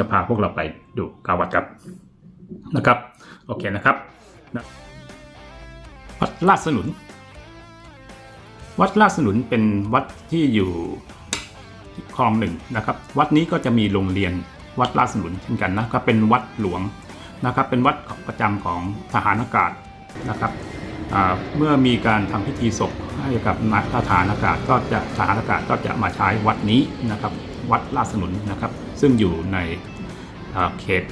จะพาพวกเราไปดูกาวัดครับนะครับโอเคนะครับนะวัดลาดสนุน วัดลาดสนุนเป็นวัดที่อยู่คลองหนึ่งนะครับ วัดนี้ก็จะมีโรงเรียนวัดลาดสนุนเช่นกันนะครับเป็นวัดหลวงนะครับ เป็นวัดประจำของทหารอากาศนะครับเมื่อมีการทำพิธีศพให้กับนักทหารอากาศก็จะทหารอากาศก็จะมาใช้วัดนี้นะครับ วัดลาดสนุนนะครับ ซึ่งอยู่ในเขต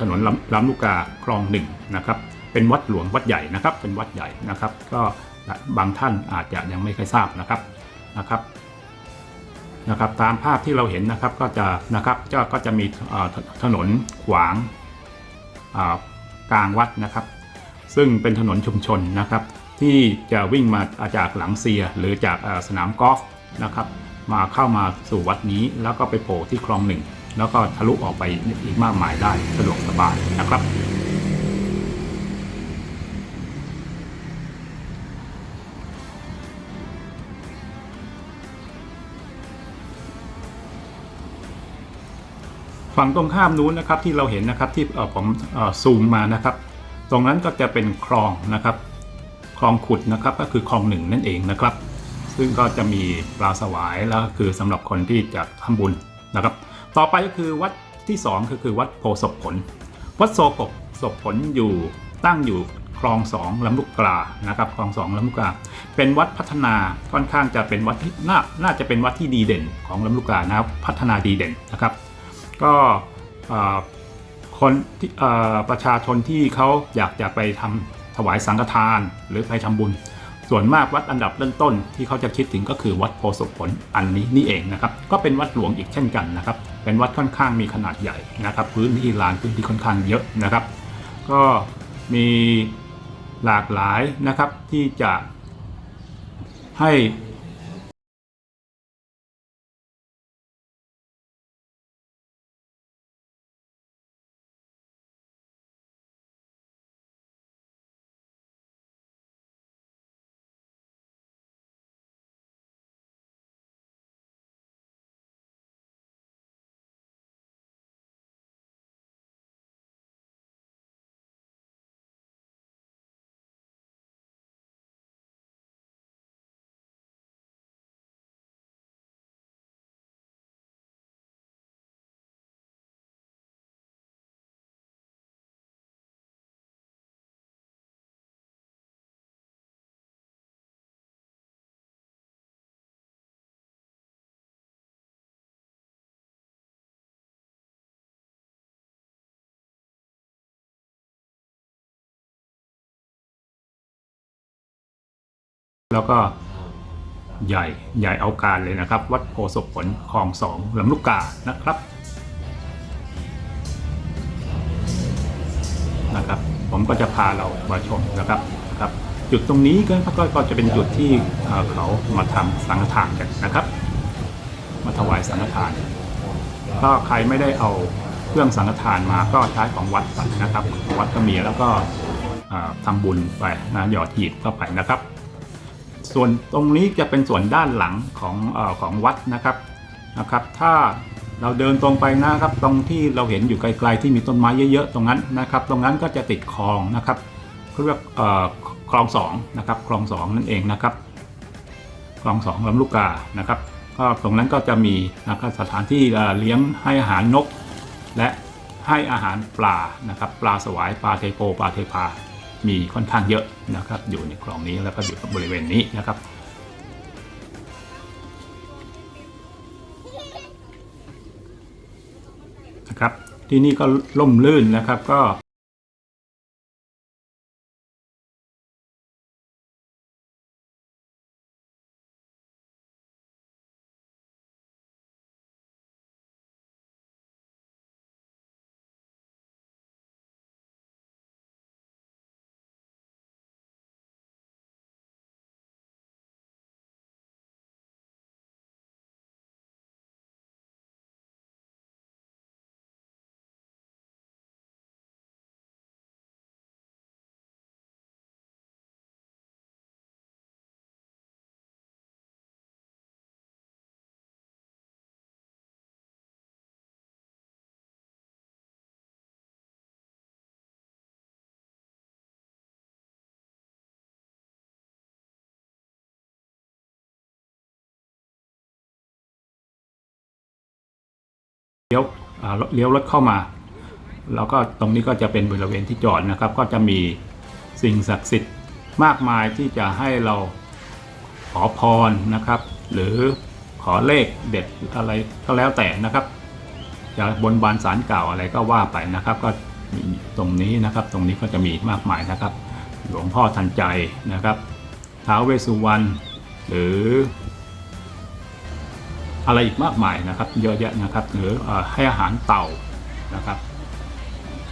ถนนลำลำลูกกาคลองหนึ่งนะครับเป็นวัดหลวงวัดใหญ่นะครับเป็นวัดใหญ่นะครับ ก็บางท่านอาจจะยังไม่เคยทราบนะครับนะครับนะครับ ตามภาพที่เราเห็นนะครับก็จะนะครับก็ก็จะมีถนนขวางกลางวัดนะครับ ซึ่งเป็นถนนชุมชนนะครับ ที่จะวิ่งมาจากหลังเซียหรือจากสนามกอล์ฟนะครับ มาเข้ามาสู่วัดนี้แล้วก็ไปโผล่ที่คลองหนึ่ง แล้วก็ทะลุออกไปอีกมากมายได้สะดวกสบายนะครับ ฝั่งตรงข้ามนู้นนะครับที่เราเห็นนะครับที่ผมซูมมานะครับ ตรงนั้นก็จะเป็นคลองนะครับ คลองขุดนะครับก็คือคลองหนึ่งนั่นเองนะครับ ซึ่งก็จะมีปลาสวายแล้วก็คือสำหรับคนที่จะทำบุญนะครับ ต่อไปก็คือวัดที่สองก็คือวัดโพศพผล วัดโซกศพผลอยู่ตั้งอยู่คลองสองลำลูกกานะครับคลองสองลำลูกกา เป็นวัดพัฒนาค่อนข้างจะเป็นวัดที่น่าน่าจะเป็นวัดที่ดีเด่นของลำลูกกานะครับพัฒนาดีเด่นนะครับ ก็คนที่ประชาชนที่เขาอยากจะไปทำถวายสังฆทานหรือไปทำบุญ ส่วนมากวัดอันดับเริ่มต้นที่เขาจะคิดถึงก็คือวัดโพศพผลอันนี้นี่เองนะครับ ก็เป็นวัดหลวงอีกเช่นกันนะครับ เป็นวัดค่อนข้างมีขนาดใหญ่นะครับ พื้นที่ลานพื้นที่ค่อนข้างเยอะนะครับ ก็มีหลากหลายนะครับที่จะให้ แล้วก็ใหญ่ใหญ่เอาการเลยนะครับ วัดโพศพผลคลองสองลำลูกกานะครับนะครับ ผมก็จะพาเรามาชมนะครับนะครับ จุดตรงนี้ก็ก็จะเป็นจุดที่เขามาทำสังฆทานกันนะครับ มาถวายสังฆทานก็ใครไม่ได้เอาเครื่องสังฆทานมาก็ใช้ของวัดไปนะครับ วัดก็มีแล้วก็เอ่อทำบุญไปนะหยอดหีบเข้าไปนะครับ ส่วนตรงนี้จะเป็นส่วนด้านหลังของอของวัดนะครับนะครับ ถ้าเราเดินตรงไปนะครับ ตรงที่เราเห็นอยู่ไกลๆที่มีต้นไม้เยอะๆตรงนั้นนะครับ ตรงนั้นก็จะติดคลองนะครับเขาเรียกเอ่อคลองสองนะครับคลองสองนั่นเองนะครับคลองสองลำลูกกานะครับก็ตรงนั้นก็จะมีนะครับสถานที่เอ่อเลี้ยงให้อาหารนก และให้อาหารปลานะครับ ปลาสวายปลาเทโพปลาเทพา มีค่อนข้างเยอะนะครับ อยู่ในคลองนี้แล้วก็อยู่บริเวณนี้นะครับ นะครับ ที่นี่ก็ล่มลื่นนะครับก็ เลี้ยวเลี้ยวรถเข้ามา แล้วก็ตรงนี้ก็จะเป็นบริเวณที่จอดนะครับ ก็จะมีสิ่งศักดิ์สิทธิ์มากมายที่จะให้เราขอพรนะครับ หรือขอเลขเด็ดอะไรก็แล้วแต่นะครับ จะบนบานสารกล่าอะไรก็ว่าไปนะครับ ก็ตรงนี้นะครับ ตรงนี้ก็จะมีมากมายนะครับ หลวงพ่อทันใจนะครับท้าวเวสุวรรณหรือ อะไรอีกมากมายนะครับ เยอะแยะนะครับ หรือให้อาหารเต่านะครับ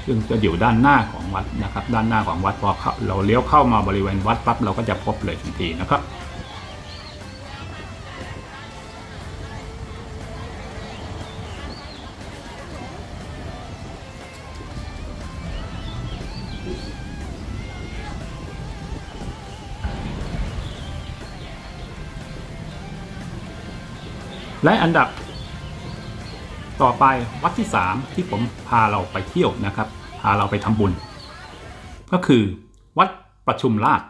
ซึ่งจะอยู่ด้านหน้าของวัดนะครับ ด้านหน้าของวัดพอเข้าเราเลี้ยวเข้ามาบริเวณวัดปั๊บเราก็จะพบเลยทันทีนะครับ และอันดับ ต่อไปวัดที่ 3 ที่ผมพาเราไปเที่ยวนะครับ พาเราไปทำบุญ ก็คือวัดประชุมราช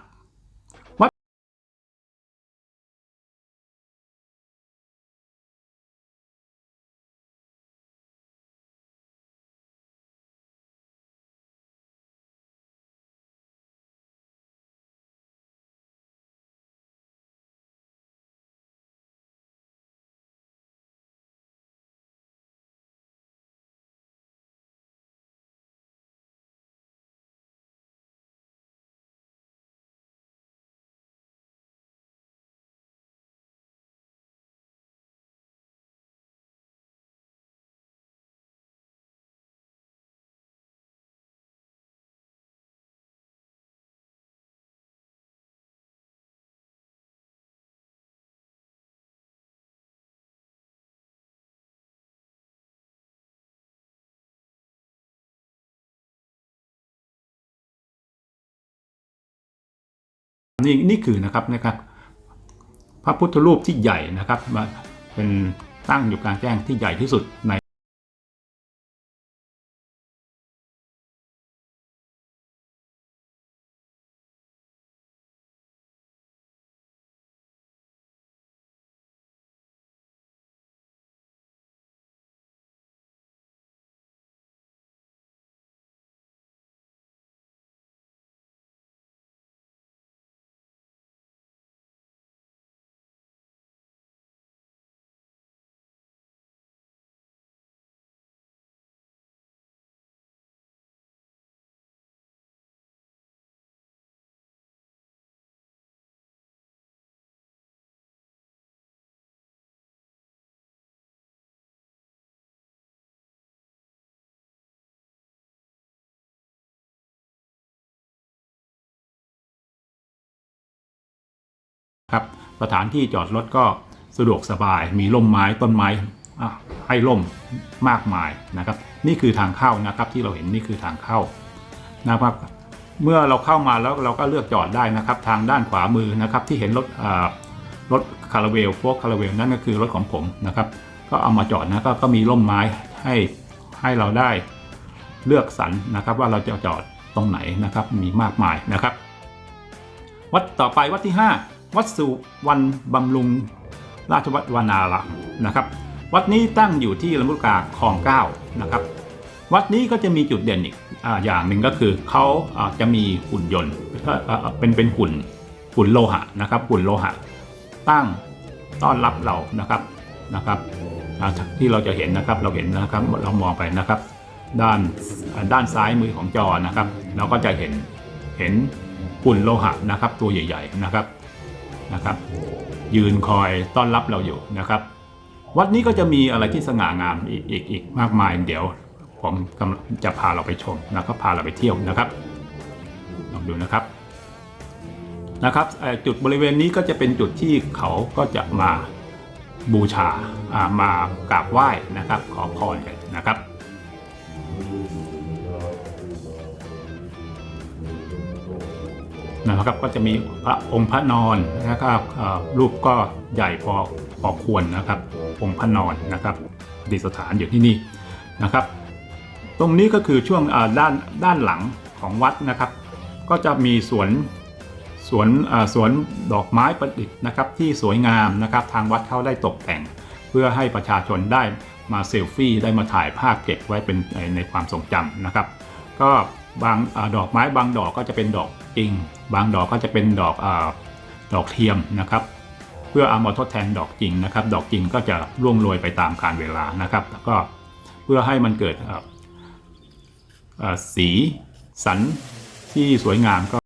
นี่นี่คือนะครับนะครับ พระพุทธรูปที่ใหญ่นะครับมาเป็นตั้งอยู่กลางแจ้งที่ใหญ่ที่สุดใน สถานที่จอดรถก็สะดวกสบาย มีร่มไม้ต้นไม้ให้ร่มมากมายนะครับ นี่คือทางเข้านะครับที่เราเห็นนี่คือทางเข้านะครับ เมื่อเราเข้ามาแล้วเราก็เลือกจอดได้นะครับ ทางด้านขวามือนะครับที่เห็นรถรถคาราเวลโฟกคาราเวลนั่นก็คือรถของผมนะครับ ก็เอามาจอดนะก็ก็มีร่มไม้ให้ให้เราได้เลือกสรรนะครับ ว่าเราจะจอดตรงไหนนะครับมีมากมายนะครับ วัดต่อไปวัดที่ 5 วัดสุวรรณบำรุงราชวัดวานารามนะครับ วัดนี้ตั้งอยู่ที่ลำลูกกาคลองเก้านะครับ วัดนี้ก็จะมีจุดเด่นอีกออย่างหนึ่งก็คือเขาจะมีหุ่นยนต์เป็นเป็นหุ่นหุ่นโลหะนะครับหุ่นโลหะ ตั้งต้อนรับเรานะครับนะครับที่เราจะเห็นนะครับเราเห็นนะครับเรามองไปนะครับ ด้านด้านซ้ายมือของจอนะครับ เราก็จะเห็นเห็นหุ่นโลหะนะครับ ตัวใหญ่ ๆนะครับ นะครับ ยืนคอยต้อนรับเราอยู่นะครับ วัดนี้ก็จะมีอะไรที่สง่างามอีกอีกอีกมากมายเดี๋ยว ผมจะพาเราไปชมนะครับพาเราไปเที่ยวนะครับลองดูนะครับนะครับจุดบริเวณนี้ก็จะเป็นจุดที่เขาก็จะมาบูชาอ่ามากราบไหว้นะครับ ขอพรกันนะครับ นะครับก็จะมีพระองค์พระนอนนะครับรูปก็ใหญ่พอพอควรนะครับ องค์พระนอนนะครับดิษฐานอยู่ที่นี่นะครับ ตรงนี้ก็คือช่วงด้านด้านหลังของวัดนะครับ ก็จะมีสวนสวนสวนดอกไม้ประดิษฐ์นะครับ ที่สวยงามนะครับ ทางวัดเขาได้ตกแต่ง เพื่อให้ประชาชนได้มาเซลฟี่ได้มาถ่ายภาพเก็บไว้เป็นในในความทรงจำนะครับ ก็ บางอดอกไม้บางดอกก็จะเป็นดอกจริง บางดอกก็จะเป็นดอกอดอกเทียมนะครับ เพื่อเอามาทดแทนดอกจริงนะครับ ดอกจริงก็จะร่วงโรยไปตามกาลเวลานะครับ แล้วก็เพื่อให้มันเกิดสีสันที่สวยงามก็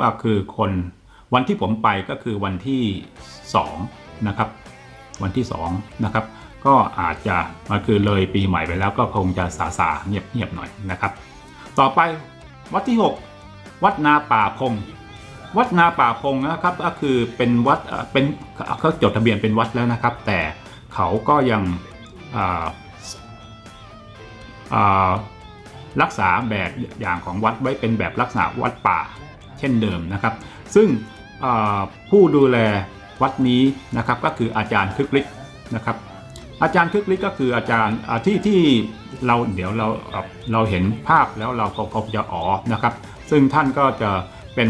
ก็คือคนวันที่ผมไปก็คือวันที่2นะครับวันที่2นะครับก็อาจจะมาคือเลยปีใหม่ไปแล้วก็คงจะสาสาเงียบเงียบๆหน่อยนะครับ ต่อไปวัดที่ 6 วัดนาป่าพง วัดนาป่าพงนะครับก็คือเป็นวัดเป็นเขาจดทะเบียนเป็นวัดแล้วนะครับ แต่เขาก็ยังรักษาแบบอย่างของวัดไว้เป็นแบบลักษณะวัดป่า ช่นเดิมนะครับ ซึ่งผู้ดูแลวัดนี้นะครับก็คืออาจารย์คึกฤทธิ์นะครับ อาจารย์คึกฤทธิ์ก็คืออาจารย์ที่ที่เราเดี๋ยวเราเราเห็นภาพแล้วเราก็คงจะอ๋อนะครับ ซึ่งท่านก็จะเป็น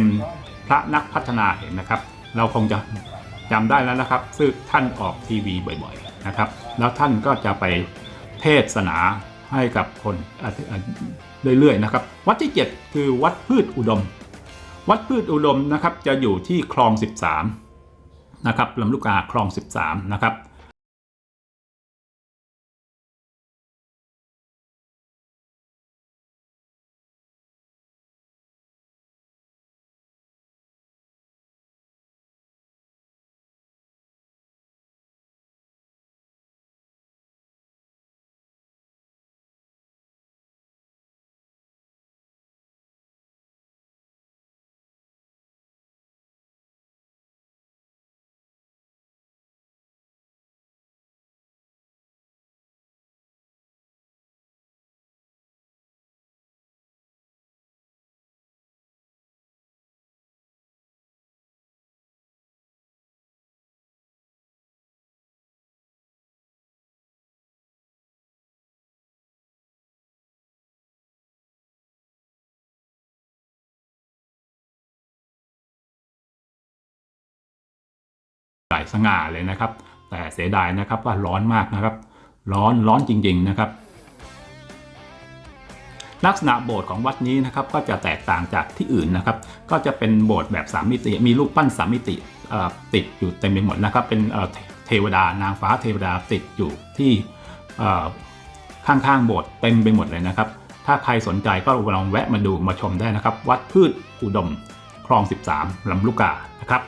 พระนักพัฒนาเห็นนะครับ เราคงจะจำได้แล้วนะครับซึ่งท่านออกทีวีบ่อยๆนะครับ แล้วท่านก็จะไปเทศนาให้กับคนเรื่อยๆนะครับ วัดที่ 7 คือวัดพืชอุดม วัดพืชอุดมนะครับจะอยู่ที่คลอง 13นะครับลำลูกกาคลอง 13นะครับ สายสง่าเลยนะครับ แต่เสียดายนะครับว่าร้อนมากนะครับ ร้อนร้อนจริง ๆนะครับ ลักษณะโบสถ์ของวัดนี้นะครับก็จะแตกต่างจากที่อื่นนะครับ ก็จะเป็นโบสถ์แบบสามมิติ มีรูปปั้นสามมิติติดอยู่เต็มไปหมดนะครับ เป็นเทวดานางฟ้าเทวดาติดอยู่ที่ข้างๆโบสถ์เต็มไปหมดเลยนะครับ ถ้าใครสนใจก็ลองแวะมาดูมาชมได้นะครับ วัดพืชอุดมคลอง 13 ลำลูกกานะครับ